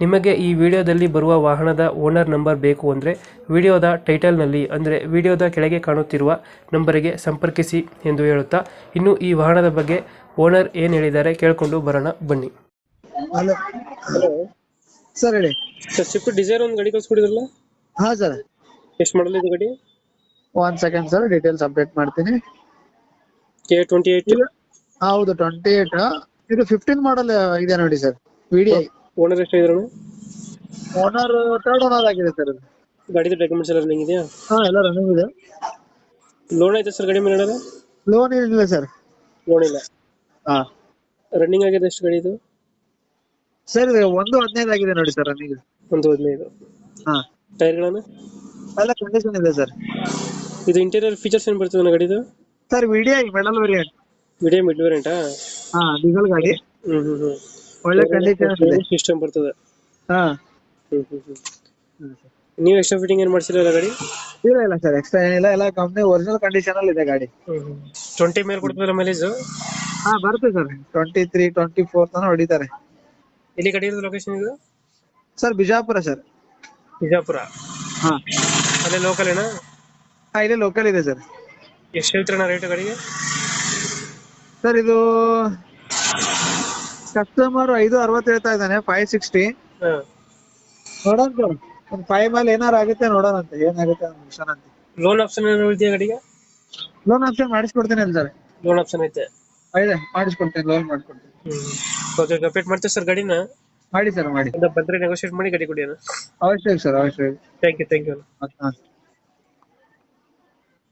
ನಿಮಗೆ ಈ ವಿಡಿಯೋದಲ್ಲಿ ಬರುವ ವಾಹನದ ಓನರ್ ನಂಬರ್ ಬೇಕು ಅಂದರೆ ವಿಡಿಯೋದ ಟೈಟಲ್ನಲ್ಲಿ ಅಂದರೆ ವಿಡಿಯೋದ ಕೆಳಗೆ ಕಾಣುತ್ತಿರುವ ನಂಬರಿಗೆ ಸಂಪರ್ಕಿಸಿ ಎಂದು ಹೇಳುತ್ತಾ ಇನ್ನು ಈ ವಾಹನದ ಬಗ್ಗೆ ಓನರ್ ಏನು ಹೇಳಿದ್ದಾರೆ ಕೇಳಿಕೊಂಡು ಬರೋಣ ಬನ್ನಿ. ಹಲೋ. ಸರ್ ಹೇಳಿ. ಸರ್ ಸ್ವಿಫ್ಟ್ ಡಿಸೈರ್ ಒಂದು ಗಾಡಿ ಕಳ್ಸ್ಕೊಡಿದ್ರಲ್ಲ? ಹಾ ಸರ್. ಎಷ್ಟು ಮಾಡಲ್ ಇದು ಗಾಡಿ? ಒಂದ್ ಸೆಕೆಂಡ್ ಸರ್ ಡೀಟೇಲ್ಸ್ ಅಪ್ಡೇಟ್ ಮಾಡ್ತೀನಿ. ಕೆ ಟ್ವೆಂಟಿ ಏಯ್ಟ್ ಹೌದು ಟ್ವೆಂಟಿ ಏಟ್ ಇದು ಫಿಫ್ಟೀನ್ ಮಾಡಲ್ ಇದೆ ನೋಡಿ ಸರ್ ವಿ ಡಿ ಎಷ್ಟು ಇದ್ರು ಓನರ್ ಥರ್ಡ್ ಓನರ್ ಆಗಿದೆ ಸರ್ ಇದು. ಗಾಡಿದು ಡಾಕ್ಯುಮೆಂಟ್ಸ್ ಎಲ್ಲ ರನ್ನಿಂಗ್ ಇದೆಯಾ? ಹಾ ಎಲ್ಲ ರನ್ನಿಂಗ್ ಇದೆ. ಲೋನ್ ಐತೆ ಸರ್ ಗಾಡಿ ಮೇಲೆ ಲೋನ್ ಇಲ್ಲ ಸರ್ ಲೋನ್ ಇಲ್ಲ. ಹಾ. ರನ್ನಿಂಗ್ ಆಗಿದೆ ಎಷ್ಟು ಗಾಡಿ ಇದು? ಸರ್ ಇದು ಒಂದು ಹದಿನೈದು ಆಗಿದೆ ನೋಡಿ ಸರ್ ರನ್ನಿಂಗ್ ಒಂದು ಹದಿನೈದು. ಹಾ. ಟೈರ್ಗಳನ್ನು ಎಲ್ಲ ಕಂಡೀಷನ್ ಇದೆ ಸರ್ ಇದು ಇಂಟೀರಿಯರ್ ಫೀಚರ್ಸ್ ಏನು ಬರ್ತದೆ ನನ್ನ ಗಾಡಿದು? Sir VDI medal variant VDI mid ವೇರಿಯಂಟಾ ಹಾ ಡೀಸೆಲ್ ಗಾಡಿ. ಹ್ಮ್ ಹ್ಮ್ ಹ್ಞೂ ಒಳ್ಳೆ ಕಂಡೀಷನ್ ಇದೆ ಸಿಸ್ಟಮ್ ಬರ್ತದೆ. ಹಾ. ನೀವು ಎಕ್ಸ್ಟ್ರಾ ಫಿಟ್ಟಿಂಗ್ ಏನ್ ಮಾಡ್ಸಿರಲ್ಲ ಗಾಡಿ? ಇಲ್ಲ ಇಲ್ಲ ಸರ್ ಎಕ್ಸ್ಟ್ರಾ ಏನಿಲ್ಲ ಎಲ್ಲ ಕಂಪ್ನಿ ಒರಿಜಿನಲ್ ಕಂಡೀಷನ್ ಅಲ್ಲಿ ಇದೆ ಗಾಡಿ. ಟ್ವೆಂಟಿ ಮೇಲೆ ಕೊಡ್ತದಲ್ಲ ಮೈಲೇಜ್ ಹಾ ಬರುತ್ತೆ sir twenty three twenty four ತನಕ ಹೊಡಿತಾರೆ. ಇಲ್ಲಿ ಗಾಡಿ ಇರೋದು ಲೊಕೇಶನ್ ಇದು? Sir Bijapur sir Bijapur? ಹಾ. ಅಲ್ಲೇ ಲೋಕಲ್ ಏನಾ? ಹಾ ಇಲ್ಲೇ ಲೋಕಲ್ ಇದೆ ಸರ್ ಎಷ್ಟು ಹೇಳ್ತೀರಣ್ಣ ರೇಟ್ ಗಾಡಿಗೆ? ಸರ್ ಇದು ಕಸ್ಟಮರ್ ಐದು ಅರವತ್ತು ಹೇಳ್ತಾ ಇದ್ದಾನೆ ಫೈವ್ ಸಿಕ್ಸ್ಟಿ ಹಾಂ. ನೋಡೋಣ ಸರ್ ಒಂದು ಫೈವ್ ಮೇಲೆ ಏನಾರು ಆಗುತ್ತೆ ನೋಡೋಣ ಅಂತ ಏನಾಗುತ್ತೆ ಅಂತ. ಲೋನ್ ಆಪ್ಷನ್ ಇದೆಯಾ ಗಾಡಿಗೆ? ಲೋನ್ ಆಪ್ಷನ್ ಮಾಡಿಸ್ಕೊಡ್ತೀನಿ ಅಂತಾರೆ. ಸರ್ ಲೋನ್ ಆಪ್ಷನ್ ಐತೆ ಇದೆ. ಮಾಡಿಸ್ಕೊಡ್ತೀನಿ ಲೋನ್ ಮಾಡ್ಕೊಡ್ತೀನಿ ಓಕೆ ಕಂಪ್ಲೀಟ್ ಮಾಡ್ತೀವಿ ಸರ್ ಗಾಡಿನ? ಮಾಡಿ ಸರ್ ಮಾಡಿ. ಬಂದ್ರೆ ನೆಗೋಷಿಯೇಟ್ ಮಾಡಿ ಗಾಡಿ ಕೊಡಿ ಅವಶ್ಯಕ ಅವಶ್ಯ ಸರ್ ಅವಶ್ಯ ಥ್ಯಾಂಕ್ ಯು ಥ್ಯಾಂಕ್ ಯು ಹಾಂ.